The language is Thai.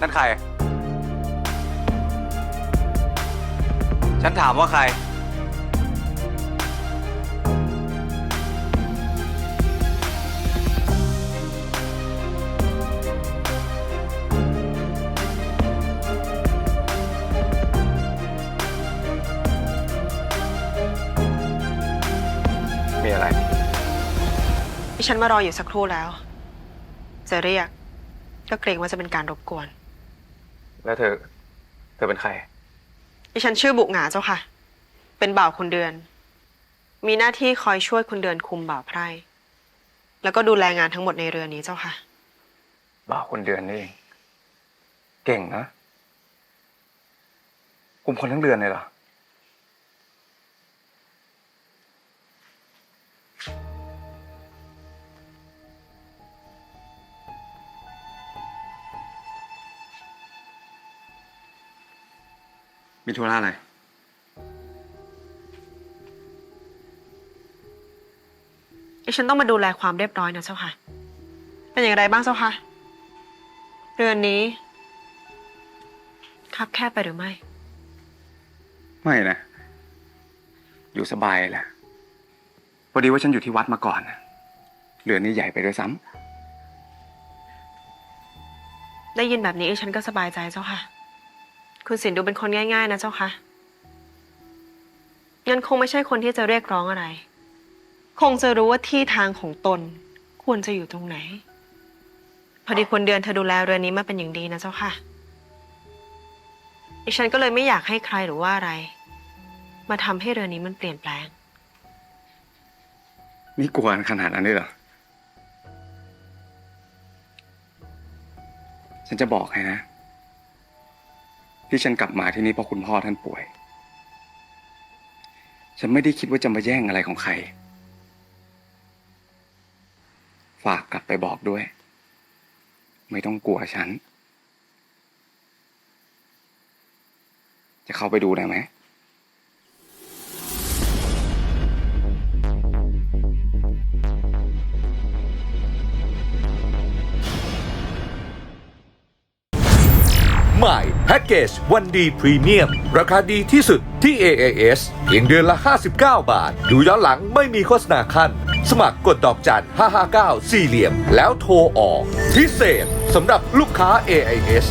นั่นใคร ฉันถามว่าใคร มีอะไร ดิฉันมารออยู่สักครู่แล้ว จะเรียกก็เกรงว่าจะเป็นการรบกวน แล้วเธอ เธอเป็นใคร ดิฉันชื่อบุกหงาเจ้าค่ะ เป็นบ่าวคุณเดือน มีหน้าที่คอยช่วยคุณเดือนคุมบ่าวไพร่ แล้วก็ดูแลงานทั้งหมดในเรือนนี้เจ้าค่ะ บ่าวคนเดือนนี่เอง เก่งนะคุมคนทั้งเดือนเลยเหรอ มีธุระอะไร ดิฉันต้องมาดูแลความเรียบร้อยนะเจ้าค่ะ เป็นอย่างไรบ้างเจ้าค่ะเรือนนี้คับแคบไปหรือไม่ ไม่นะ อยู่สบายแหละพอดีว่าฉันอยู่ที่วัดมาก่อนนะเรือนนี้ใหญ่ไปด้วยซ้ได้ยินแบบนี้ดิฉันก็สบายใจเจ้าค่ะ คุณสินดูเป็นคนง่าย ๆ นะเจ้าคะงั้นคงไม่ใช่คนที่จะเรียกร้องอะไร คงจะรู้ว่าที่ทางของตนควรจะอยู่ตรงไหน พอดีคนเดือนเธอดูแลเรือนนี้มาเป็นอย่างดีนะเจ้าค่ะดิฉันก็เลยไม่อยากให้ใครหรือว่าอะไร มาทำให้เรือนนี้มันเปลี่ยนแปลง นี่กลัวขนาดนั้นเลยเหรอ ฉันจะบอกให้นะ ที่ฉันกลับมาที่นี่เพราะคุณพ่อท่านป่วย ฉันไม่ได้คิดว่าจะมาแย่งอะไรของใคร ฝากกลับไปบอกด้วย ไม่ต้องกลัวฉัน จะเข้าไปดูได้ไหม ใหม่แพ็กเกจวันดีพรีเมียม ราคาดีที่สุดที่ AAS เพียงเดือนละ 59 บาท ดูย้อนหลังไม่มีโฆษณาขั้น สมัครกดดอกจัน 559 สี่เหลี่ยม แล้วโทรออก พิเศษสำหรับลูกค้า AIS